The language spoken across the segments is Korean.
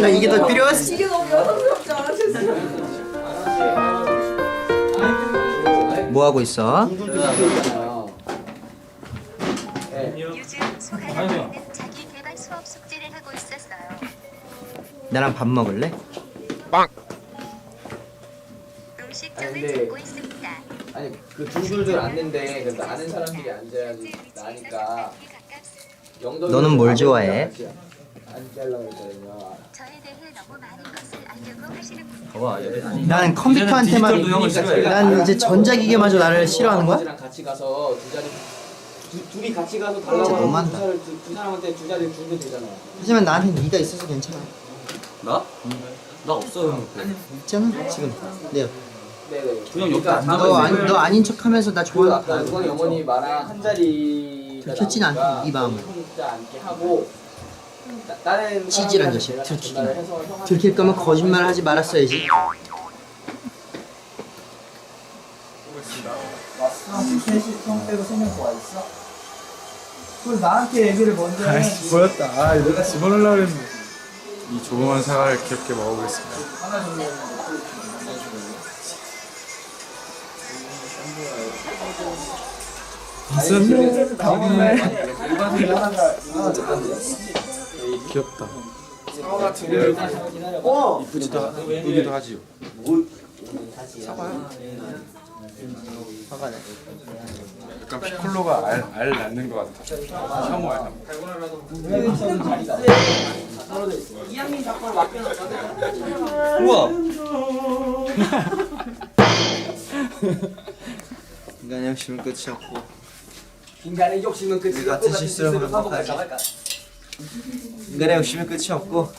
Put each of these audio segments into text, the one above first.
난 이게 더 필요했어. 이게 너무 여성스럽지 죄송해요 뭐 하고 있어? 요즘 소하나는 자기 개발 수업 숙제를 하고 있었어요. 나랑 밥 먹을래? 음식점을 아니, 근데- 찾고 있습니다. 아니 그 둘둘둘 앉는데 그래도 아는 사람끼리 앉아야지 나니까 영덕이 너는 뭘 좋아해? 하려고 했거든요 봐봐 얘 나는 컴퓨터한테만 디지털 도 형을 싫어해. 난 이제 전자기계마저 나를 싫어하는 거야? 같이 가서 두 자리 두, 둘이 같이 가서 달라고 진짜 하면 너무한다. 두, 사람, 두, 두 사람한테 두 자리 주면 되잖아요 하지만 나한테 네가 있어서 괜찮아. 나? 나 없어 형 있잖아 지금. 내 옆에. 네네 그냥 여기 그러니까 너, 아니, 너 아닌 척하면서 나 그 좋아하는 아까 누광이 어머니 말한 한 자리 들켰진 않다, 이 마음을. 혼자 앉게 하고 나- 다른 찌질한 자식, 들키긴. 들킬 거면 거짓말 하지 말았어야지. 아이씨 보였다. 아 내가 집어넣으려고 했는데. 이 조그만 사과를 귀엽게 먹어보겠습니다. 귀엽다. 사과 같은 거 이쁘지도 하- 이쁘기도 하지요. 사과요? 약간 피콜로가 알, 알 낳는 것 같아. 혐오 알. 우와 인간의 욕심은 끝이 없고 인간의 욕심은 그 같은 실수를 반복하지. 인간의 욕심은 끝이 없고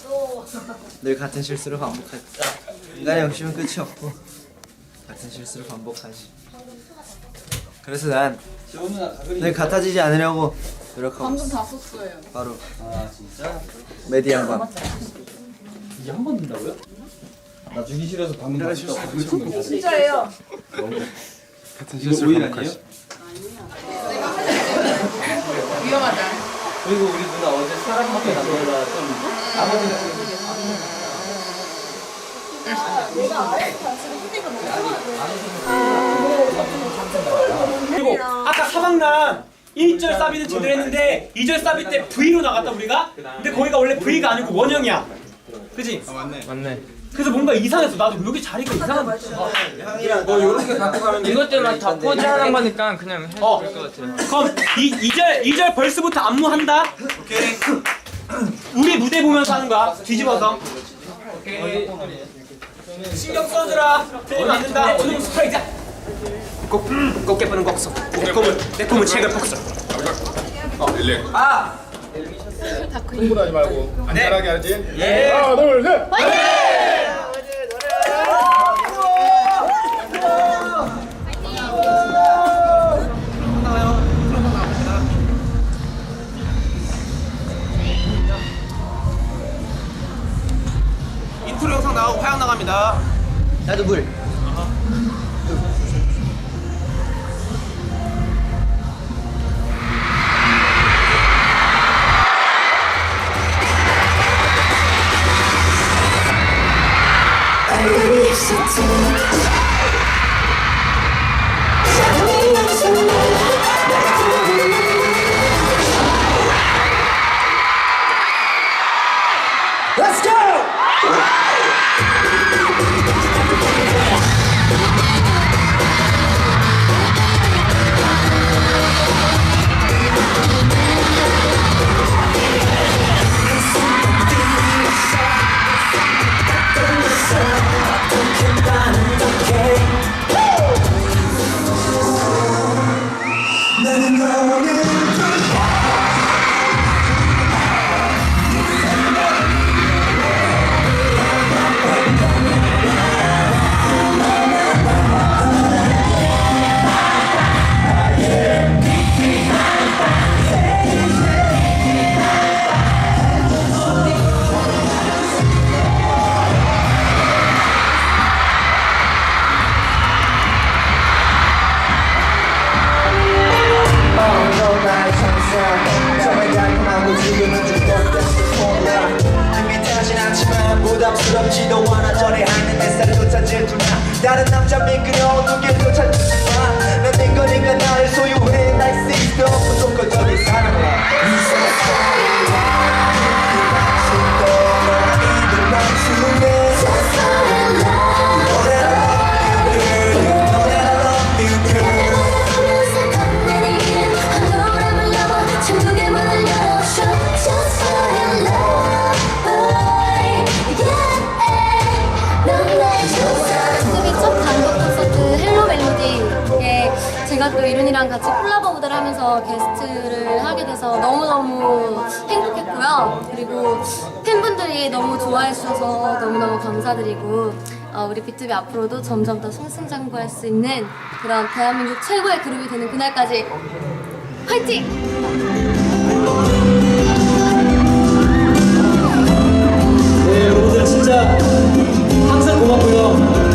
늘 같은 실수를 반복하지. 인간의 욕심은 끝이 없고 같은 실수를 반복하지. 그래서 난 늘 같아지지 않으려고 노력하고 방금 있어. 다 썼어요 바로 메디 양반. 이게 한번 든다고요? 나 주기 싫어서 방금 다 실수 진짜예요 같은 실수를 반복하지. 위험하지 그리고 우리 누나 어제 사람 밖에 나가다 좀 아버지가 그리고 아까 사방랑 1절 사비는 제대로 했는데 2절 사비 때 V로 나갔다 우리가 근데 거기가 원래 V가 아니고 원형이야 그지? 맞네. 맞네 그래서 뭔가 이상했어 나도 여기 자리가 이상한데 뭐 요렇게 갖고 가면 이것들만 다 포즈 하는 거니까 그냥 해도 어. 될것 같아요. 그럼 이, 2절 2절 벌스부터 안무 한다? 오케이. 우리 무대 보면서 하는 거야. 뒤집어서. 오케이. 신경 써주라. 틀리면 안 된다. 초등 스트라이크 꼭, 꼭 깨쁘는 곡성 내 꿈은 내 꿈은 책을 폭설 흥분하지 말고 안전하게 하지. 예. 하나 둘 셋. 인트로 나가고 화양 나갑니다 나도 물. 부담스럽지도 않아 전에 하는 햇살조차 질투나. 다른 남자 미끄러운 눈길조차 주지마. 난네 거니까 나를 소유해. 날 시스터 무조건적인 사랑아 특히 게스트를 하게 돼서 너무너무 행복했고요. 그리고 팬분들이 너무 좋아해 주셔서 너무너무 감사드리고 어, 우리 비투비 앞으로도 점점 더 승승장구할 수 있는 그런 대한민국 최고의 그룹이 되는 그날까지 화이팅! 네, 여러분들 진짜 항상 고맙고요.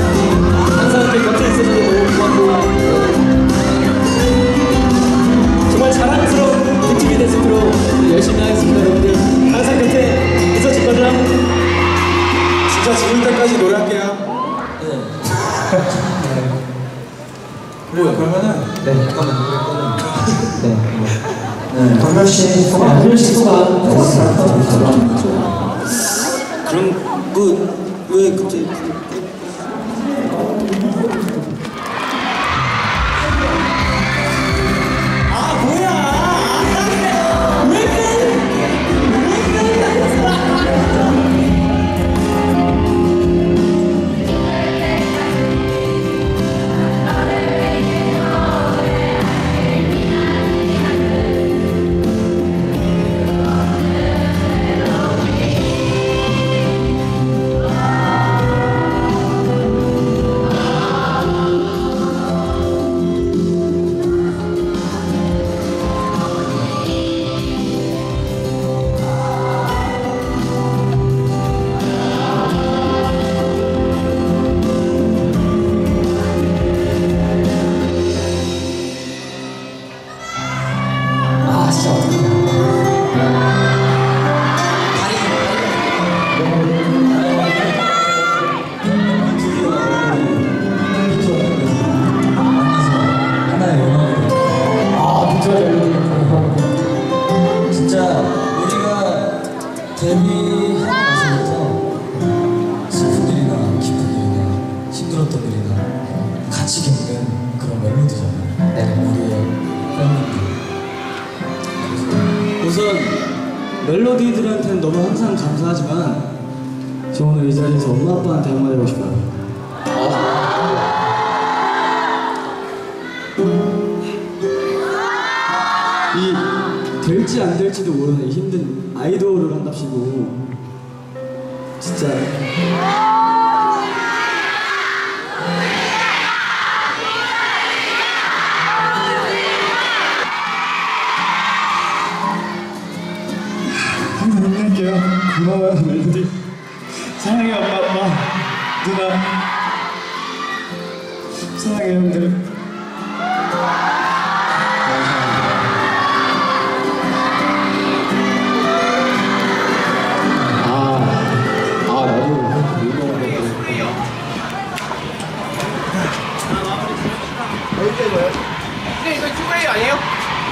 그럼 그왜 하 데뷔하고 나서부터 슬픈 일이나 기쁜 일이나 힘들었던 일이나 같이 겪는 그런 멜로디잖아요 네. 우리의 팬분들 우선 멜로디들한테는 너무 항상 감사하지만 저 오늘 이 자리에서 엄마 아빠한테 한마디 하고 싶어요. 이 될지 안 될지도 모르는 이 힘든 아이돌을 한답시고 진짜 항상 힘낼게요. 고마워요 멜로디. 사랑해 엄마 아빠 누나. 사랑해 형들.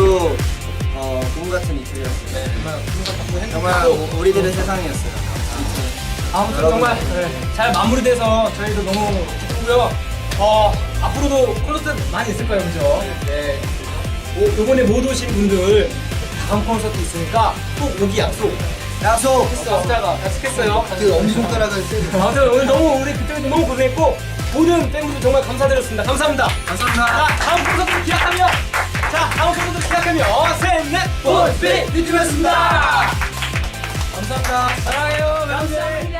정말로 어 꿈 같은 이틀이었어요. 네, 정말 꿈 같았고 정말 행복했고 우- 우리들의 세상이었어요. 아무튼 정말 네, 잘 마무리돼서 저희도 너무 기쁘고요. 어 앞으로도 콘서트 많이 있을 거예요, 그죠? 네. 오, 요번에 못 오신 분들 다음 콘서트 있으니까 꼭 오기 약속. 약속. 했어, 스타가 약속했어요. 그 엄지손가락을 세고. 아무튼 오늘 너무 우리 그쪽에도 너무 고생했고 모든 팬분들 정말 감사드렸습니다. 감사합니다. 감사합니다. 자, 다음 콘서트 기약하며 자, 다음 콘서트 기약하며 셋, 넷, 원, 쓰리, 리트였습니다 감사합니다. 사랑해요, 멤버들.